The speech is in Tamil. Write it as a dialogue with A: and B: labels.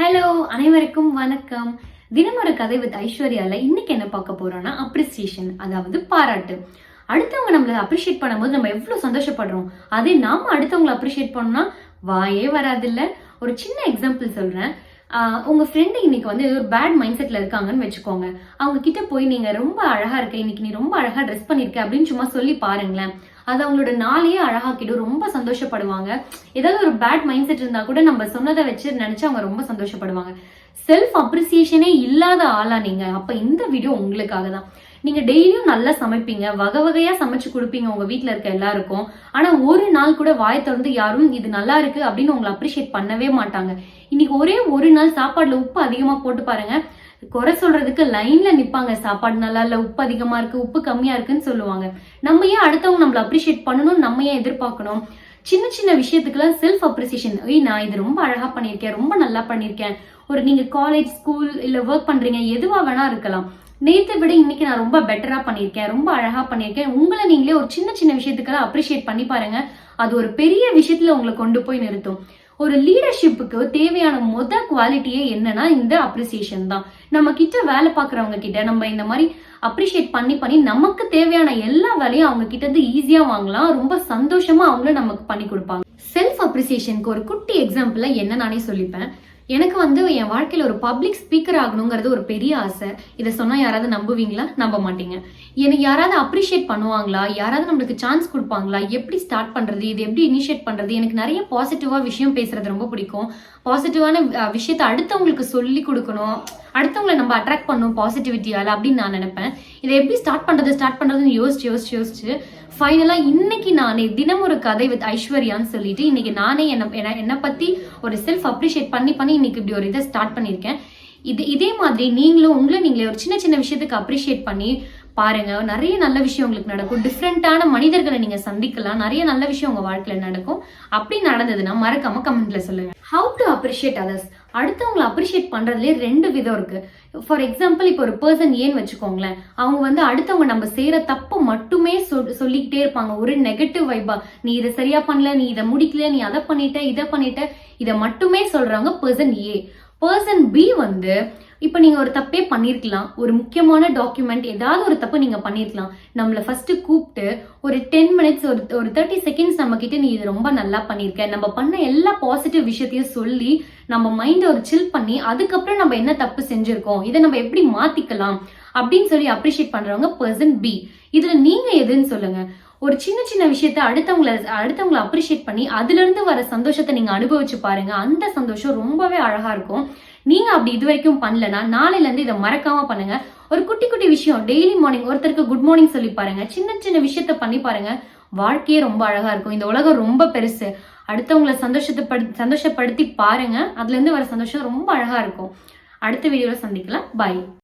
A: ஹலோ அனைவருக்கும் வணக்கம். தினம் ஒரு கதை வித் ஐஸ்வர்யால இன்னைக்கு என்ன பார்க்க போறோம்னா அப்ரிசியேஷன் அதாவது பாராட்டு. அடுத்தவங்க நம்மளை அப்ரிஷியேட் பண்ணும்போது நம்ம எவ்வளோ சந்தோஷப்படுறோம். அதே நாம அடுத்தவங்களை அப்ரிஷியேட் பண்ணோம்னா வாயே வராதில்ல. ஒரு சின்ன எக்ஸாம்பிள் சொல்றேன். உங்க ஃப்ரெண்டு இன்னைக்கு வந்து ஒரு பேட் மைண்ட் செட்ல இருக்காங்கன்னு வச்சுக்கோங்க. அவங்க கிட்ட போய் நீங்க ரொம்ப அழகா இருக்க இன்னைக்கு நீ ரொம்ப அழகா ட்ரெஸ் பண்ணிருக்க அப்படின்னு சும்மா சொல்லி பாருங்களேன். அது அவங்களோட நாளையே அழகாக்கிடும் ரொம்ப சந்தோஷப்படுவாங்க. ஏதாவது ஒரு பேட் மைண்ட் செட் இருந்தா கூட நம்ம சொன்னதை வச்சு நினைச்சு அவங்க ரொம்ப சந்தோஷப்படுவாங்க. செல்ஃப் அப்ரிசியேஷனே இல்லாத ஆளா நீங்க. அப்ப இந்த வீடியோ உங்களுக்காக தான். நீங்க டெய்லியும் நல்லா சமைப்பீங்க வகை வகையா சமைச்சு கொடுப்பீங்க உங்க வீட்டுல இருக்க எல்லாருக்கும். ஆனா ஒரு நாள் கூட வாய் திறந்து யாரும் இது நல்லா இருக்கு அப்படின்னு உங்களை அப்ரிஷியேட் பண்ணவே மாட்டாங்க. இன்னைக்கு ஒரே ஒரு நாள் சாப்பாடுல உப்பு அதிகமா போட்டு பாருங்க. குறை சொல்றதுக்கு லைன்ல நிப்பாங்க. சாப்பாடு நல்லா இல்ல உப்பு அதிகமா இருக்கு உப்பு கம்மியா இருக்குன்னு சொல்லுவாங்க. நம்ம ஏன் அடுத்தவங்க நம்மள அப்ரிஷியேட் பண்ணணும் நம்ம ஏன் எதிர்பார்க்கணும்? சின்ன சின்ன விஷயத்துக்குலாம் செல்ஃப் அப்ரிசியேஷன் ஏய் நான் இது ரொம்ப அழகா பண்ணியிருக்கேன் ரொம்ப நல்லா பண்ணியிருக்கேன். ஒரு நீங்க காலேஜ் ஸ்கூல் இல்ல ஒர்க் பண்றீங்க எதுவா வேணா இருக்கலாம். நேற்றை விட இன்னைக்கு நான் ரொம்ப பெட்டரா பண்ணியிருக்கேன் ரொம்ப அழகா பண்ணியிருக்கேன். உங்களை நீங்களே ஒரு சின்ன சின்ன விஷயத்துக்கெல்லாம் அப்ரிஷியேட் பண்ணி பாருங்க. அது ஒரு பெரிய விஷயத்துல உங்களை கொண்டு போய் நிறுத்தும். ஒரு லீடர்ஷிப்புக்கு தேவையான மொத குவாலிட்டியே என்னன்னா இந்த அப்ரிசியேஷன் தான். நம்ம கிட்ட வேலை பார்க்குறவங்க கிட்ட நம்ம இந்த மாதிரி அப்ரிஷியேட் பண்ணி பண்ணி நமக்கு தேவையான எல்லா வேலையும் அவங்க கிட்ட இருந்து ஈஸியா வாங்கலாம். ரொம்ப சந்தோஷமா அவங்களும் நமக்கு பண்ணி கொடுப்பாங்க. செல்ஃப் அப்ரிசியேஷனுக்கு ஒரு குட்டி எக்ஸாம்பிள் என்ன நானே சொல்லிப்பேன். எனக்கு வந்து என் வாழ்க்கையில் ஒரு பப்ளிக் ஸ்பீக்கர் ஆகணுங்கிறது ஒரு பெரிய ஆசை. இதை சொன்னால் யாராவது நம்புவீங்களா? நம்ப மாட்டீங்க. எனக்கு யாராவது அப்ரிஷியேட் பண்ணுவாங்களா? யாராவது நம்மளுக்கு சான்ஸ் கொடுப்பாங்களா? எப்படி ஸ்டார்ட் பண்ணுறது இது எப்படி இனிஷியேட் பண்ணுறது எனக்கு நிறைய பாசிட்டிவாக விஷயம் பேசுறது ரொம்ப பிடிக்கும். பாசிட்டிவான விஷயத்தை அடுத்தவங்களுக்கு சொல்லி கொடுக்கணும். அடுத்தவங்களை நம்ம அட்ராக்ட் பண்ணும் பாசிட்டிவிட்டியால் அப்படின்னு நான் நினைப்பேன். இதை எப்படி ஸ்டார்ட் பண்ணுறது ஸ்டார்ட் பண்ணுறதுன்னு யோசிச்சு யோசிச்சு யோசிச்சு. ஃபைனலாக இன்னைக்கு நானே தினம் ஒரு கதை வித் ஐஸ்வர்யான்னு சொல்லிட்டு இன்னைக்கு நானே என்ன என்னை பற்றி ஒரு செல்ஃப் அப்ரிஷியேட் பண்ணி பண்ணி இன்னைக்கு இப்படி ஒரு இதை ஸ்டார்ட் பண்ணியிருக்கேன். இது இதே மாதிரி நீங்களும் உங்களை நீங்களே ஒரு சின்ன சின்ன விஷயத்துக்கு அப்ரிஷியேட் பண்ணி பாருங்க நிறைய நல்ல விஷயம் உங்களுக்கு நடக்கும். டிஃப்ரெண்டான மனிதர்களை நீங்க சந்திக்கலாம். நிறைய நல்ல விஷயம் உங்க வாழ்க்கையில நடக்கும். அப்படி நடந்ததுன்னா மறக்காம கமெண்ட்ல சொல்லுங்க. ஹவு டு அப்ரிஷியேட் அதர்ஸ் அடுத்தவங்களை அப்ரிஷியேட் பண்றதுலயே ரெண்டு விதம் இருக்கு. ஃபார் எக்ஸாம்பிள் இப்போ ஒரு பர்சன் ஏன்னு வச்சுக்கோங்களேன். அவங்க வந்து அடுத்தவங்க நம்ம செய்யற தப்பு மட்டுமே சொல்- சொல்லிக்கிட்டே இருப்பாங்க. ஒரு நெகட்டிவ் வைபா நீ இதை சரியா பண்ணல நீ இதை முடிக்கல நீ அதை பண்ணிட்ட இதை பண்ணிட்ட இதை மட்டுமே சொல்றாங்க பர்சன் ஏ பர்சன் பி வந்து இப்போ நீங்கள் ஒரு தப்பே பண்ணியிருக்கலாம் ஒரு முக்கியமான டாக்குமெண்ட் ஏதாவது ஒரு தப்பு நீங்கள் பண்ணியிருக்கலாம் நம்மளை ஃபஸ்ட்டு கூப்பிட்டு ஒரு டென் மினிட்ஸ் ஒரு ஒரு தேர்ட்டி செகண்ட்ஸ் நம்ம நீ இது ரொம்ப நல்லா பண்ணியிருக்க நம்ம பண்ண எல்லா பாசிட்டிவ் விஷயத்தையும் சொல்லி நம்ம மைண்டை ஒரு சில் பண்ணி அதுக்கப்புறம் நம்ம என்ன தப்பு செஞ்சுருக்கோம்? இதை நம்ம எப்படி மாற்றிக்கலாம் அப்படின்னு சொல்லி அப்ரிஷியேட் பண்ணுறவங்க பர்சன் பி இதில் நீங்கள் எதுன்னு சொல்லுங்கள் ஒரு சின்ன சின்ன விஷயத்த அடுத்தவங்கள அடுத்தவங்கள அப்ரிஷியேட் பண்ணி அதுலேருந்து வர சந்தோஷத்தை நீங்கள் அனுபவிச்சு பாருங்க. அந்த சந்தோஷம் ரொம்பவே அழகாக இருக்கும். நீங்கள் அப்படி இது வரைக்கும் பண்ணலன்னா நாளையிலேருந்து இதை மறக்காம பண்ணுங்க. ஒரு குட்டி குட்டி விஷயம் டெய்லி மார்னிங் ஒருத்தருக்கு குட் மார்னிங் சொல்லி பாருங்க. சின்ன சின்ன விஷயத்த பண்ணி பாருங்க. வாழ்க்கையே ரொம்ப அழகா இருக்கும். இந்த உலகம் ரொம்ப பெருசு. அடுத்தவங்கள சந்தோஷத்தை சந்தோஷப்படுத்தி பாருங்க. அதுலேருந்து வர சந்தோஷம் ரொம்ப அழகா இருக்கும். அடுத்த வீடியோவில் சந்திக்கலாம். பாய்